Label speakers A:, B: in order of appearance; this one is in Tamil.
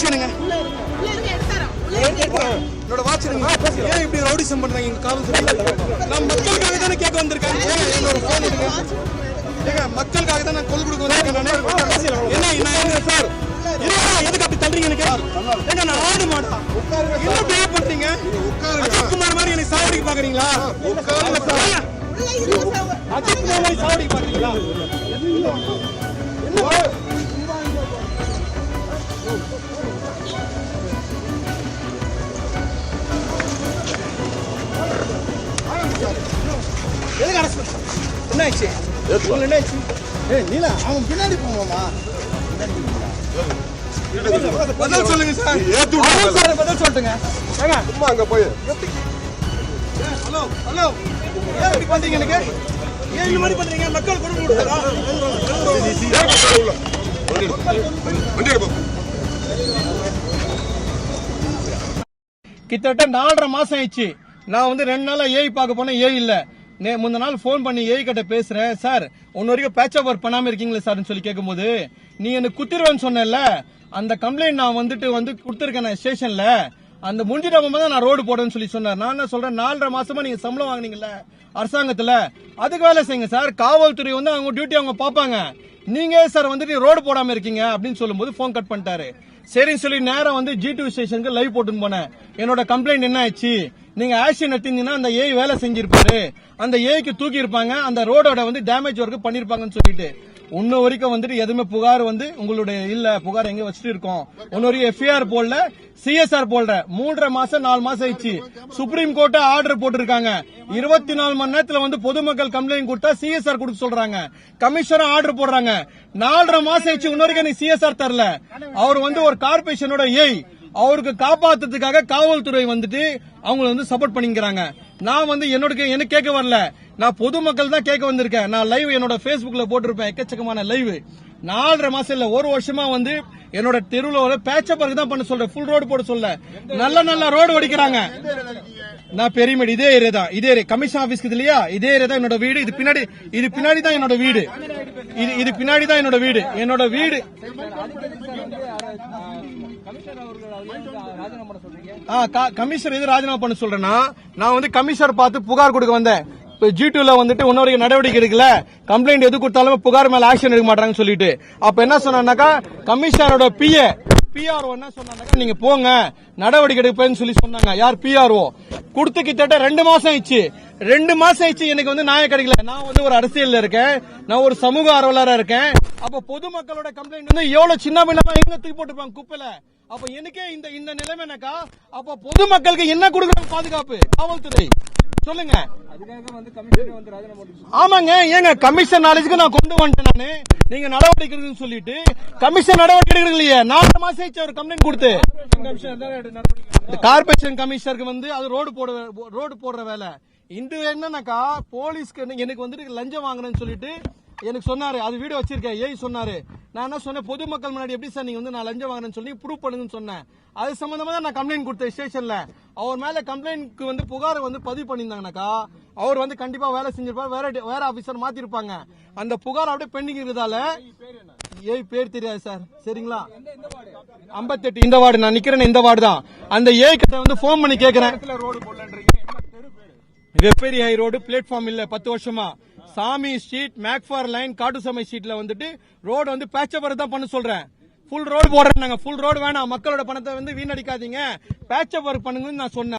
A: என்னோட எடுங்க. எடுங்க. வாட்ச் ஏன் இப்படி ரவுடிசம் பண்றாங்க? எங்க காவல்துறை நான் மக்களுக்காக தானே கேட்க வந்திருக்கேன். என்னோட போன் எடுங்க ஏங்க மக்களுக்காக தான் நான் கொல் கொடுக்க வந்திருக்கேன் என்ன என்ன சார்? எதுக்கு அப்படி தள்ளுறீங்க ஏங்க நான் ஆடு மாட்டா. என்ன பண்றீங்க? மாதிரி எனக்கு சாவடிக்கு பாக்குறீங்களா? ஏங்க, அஜித் குமார் மாதிரி சாவடிக்கு பாக்குறீங்களா? எதுக்கு அரசு என்ன ஆச்சு உங்களுக்கு என்ன ஆச்சு ஏய் நீலா அவன் பின்னாடி போமாமா பதில் சொல்லுங்க சார். சார் பதில் சொல்லுங்க ஏங்க.
B: சும்மா அங்க போய்.
A: Hello hello. ஏன் இப்படி பண்றீங்க எனக்கு? ஏன் இந்த மாதிரி பண்றீங்க? மக்கள்
B: வண்டி எடுப்போம்
A: கிட்டத்தட்ட நாலரை மாசம் ஆயிடுச்சு. நான் வந்து ரெண்டு நாளா ஏஐ பார்க்க போனேன். ஏஐ இல்ல. நே முந்த நாள் ஃபோன் பண்ணி ஏஐ கிட்ட பேசுறேன். சார் ஒன்னு வரைக்கும் பேட்ச் ஒர்க் பண்ணாம இருக்கீங்களா சார்னு சொல்லி கேட்கும்போது நீ எனக்கு குத்திருவேன்னு சொன்னேன்ல? அந்த கம்ப்ளைண்ட் நான் வந்துட்டு வந்து கொடுத்துருக்கேன் ஸ்டேஷன்ல அந்த முடிஞ்சிட்ட தான் நான் ரோடு போடுறேன்னு சொல்லி சொன்னார். நான் என்ன சொல்றேன்? நாலரை மாசமா நீங்க சம்பளம் வாங்கினீங்கல்ல அரசாங்கத்துல. அதுக்கு வேலை செய்யுங்க சார். காவல்துறை வந்து அவங்க டியூட்டி அவங்க பார்ப்பாங்க. நீங்க சார் வந்துட்டு ரோடு போடாம இருக்கீங்க? அப்படின்னு சொல்லும்போது ஃபோன் கட் பண்ணிட்டாரு. சரின்னு சொல்லி நேரம் வந்து ஜி டூ ஸ்டேஷனுக்கு லைவ் போட்டுன்னு போனேன். என்னோட கம்ப்ளைண்ட் என்ன ஆச்சு நீங்க ஆக்ஷன் எடுத்தீங்கன்னா அந்த ஏஐ வேலை செஞ்சிருப்பாரு. அந்த ஏஐக்கு தூக்கி இருப்பாங்க அந்த ரோடோட வந்து டேமேஜ் ஒர்க் பண்ணிருப்பாங்கன்னு சொல்லிட்டு. இன்ன வரைக்கும் வந்துட்டு எதுவுமே புகார் வந்து உங்களுடைய இல்ல புகார் எங்க வச்சுட்டு இருக்கோம். இன்னொரு வரைக்கும் எஃப்ஐஆர் போடல சிஎஸ்ஆர் போடல. மூன்றரை மாசம் நாலு மாசம் ஆயிடுச்சு. சுப்ரீம் கோர்ட் ஆர்டர் போட்டிருக்காங்க. இருபத்தி நாலு மணி நேரத்துல வந்து பொதுமக்கள் கம்ப்ளைண்ட் கொடுத்தா சிஎஸ்ஆர் கொடுக்க சொல்றாங்க. கமிஷனர் ஆர்டர் போடுறாங்க. நாலரை மாசம் ஆயிடுச்சு இன்ன வரைக்கும் எனக்கு சிஎஸ்ஆர் தரல. அவர் வந்து ஒரு கார்பரேஷனோட ஏய் அவருக்கு காப்பாத்துறதுக்காக காவல்துறை வந்துட்டு அவங்கள வந்து சப்போர்ட் பண்ணிக்கிறாங்க. நான் வந்து என்னோட என்ன கேட்க வரல. நான் பொதுமக்கள் தான் கேட்க வந்திருக்கேன். நான் லைவ் என்னோட பேஸ்புக்ல போட்டிருப்பேன். எக்கச்சக்கமான லைவ் நாலரை மாசம் இல்ல ஒரு வருஷமா வந்து என்னோட தெருவில் ஒரு பேச்ச ஒர்க் தான் பண்ண சொல்றேன். ஃபுல் ரோடு போட சொல்ல. நல்ல நல்ல ரோடு வடிக்கிறாங்க நான் பெரியமேடு இதே ஏரியா தான். இதே ஏரியா கமிஷன் ஆபீஸ்க்கு இது இல்லையா? இதே ஏரியா தான் என்னோட வீடு. இது பின்னாடி இது பின்னாடி தான் என்னோட வீடு. இது இது பின்னாடி தான் என்னோட வீடு. என்னோட வீடு. ஆ, கமிஷனர் எது ராஜினாமா பண்ண சொல்றேன்னா நான் வந்து கமிஷனர் பார்த்து புகார் கொடுக்க வந்தேன். இப்ப ஜி டூல வந்துட்டு இன்னொரு நடவடிக்கை எடுக்கல. கம்ப்ளைண்ட் எது கொடுத்தாலும் புகார் மேல ஆக்ஷன் எடுக்க மாட்டாங்கன்னு சொல்லிட்டு. அப்ப என்ன சொன்னாக்கா கமிஷனரோட பிஏ பிஆர்ஓ என்ன சொன்னாங்க நீங்க போங்க. நடவடிக்கை எடுப்பேன்னு சொல்லி சொன்னாங்க. யார் பிஆர்ஓ கொடுத்து கிட்டத்தட்ட ரெண்டு மாசம் ஆயிடுச்சு. ரெண்டு மாசம் ஆயிடுச்சு எனக்கு வந்து நியாயம் கிடைக்கல. நான் வந்து ஒரு அரசியல்ல இருக்கேன். நான் ஒரு சமூக ஆர்வலரா இருக்கேன். அப்ப பொதுமக்களோட கம்ப்ளைண்ட் வந்து எவ்வளவு சின்ன பின்னமா எங்க தூக்கி போட்டுருப்பாங்க குப்பையில? அப்ப எனக்கே இந்த இந்த நிலைமைனாக்கா அப்ப பொதுமக்களுக்கு என்ன கொடுக்கணும் பாதுகாப்பு? காவல்துறை. சொல்லுங்க. ஆமாங்க ஏங்க கமிஷன் நாலேஜுக்கு நான் கொண்டு வந்துட்டேன் நானு. நீங்க நடவடிக்கை எடுக்கணும்னு சொல்லிட்டு கமிஷன் நடவடிக்கை எடுக்கிறது இல்லையே. நாலு மாசம் ஆயிடுச்சு அவர் கம்ப்ளைண்ட் கொடுத்து. கார்பரேஷன் கமிஷனருக்கு வந்து அது ரோடு போட ரோடு போடுற வேலை. இந்த என்னன்னாக்கா போலீஸ்க்கு எனக்கு வந்துட்டு லஞ்சம் வாங்குறேன்னு சொல்லிட்டு எனக்கு சொன்னாரு. அது வீடியோ வச்சிருக்கேன். ஏய் சொன்னாரு. நான் என்ன சொன்னேன்? பொதுமக்கள் முன்னாடி எப்படி சார் நீங்க வந்து நான் லஞ்சம் வாங்குறேன்னு சொல்லி ப்ரூவ் பண்ணுங்கன்னு சொன்னேன். அது சம்பந்தமா தான் நான் கம்ப்ளைண்ட் கொடுத்தேன் ஸ்டேஷன்ல அவர் மேல கம்ப்ளைண்ட்க்கு வந்து புகார் வந்து பதிவு பண்ணியிருந்தாங்கனாக்கா அவர் வந்து கண்டிப்பா வேலை செஞ்சிருப்பார். வேற வேற ஆபீசர் மாத்திருப்பாங்க. அந்த புகார் அப்படியே பெண்டிங் இருக்கிறதால ஏய் பேர் தெரியாது சார். சரிங்களா? ஐம்பத்தெட்டு இந்த வார்டு நான் நிக்கிறேன் இந்த வார்டு தான். அந்த ஏ கிட்ட வந்து ஃபோன் பண்ணி கேக்குறேன். வெப்பேரி ஹை ரோடு பிளாட்ஃபார்ம் இல்ல பத்து வருஷமா. சாமி ஸ்ட்ரீட் மேக்ஃபார் லைன் காட்டுசாமி ஸ்ட்ரீட்ல வந்துட்டு ரோடு வந்து பேச்சப் தான் பண்ண சொல்றேன். ஃபுல் ரோடு போடுறேன் நாங்க ஃபுல் ரோடு வேணாம். மக்களோட பணத்தை வந்து வீணடிக்காதீங்க. பேச்சப் பண்ணுங்கன்னு நான் சொன்னேன்.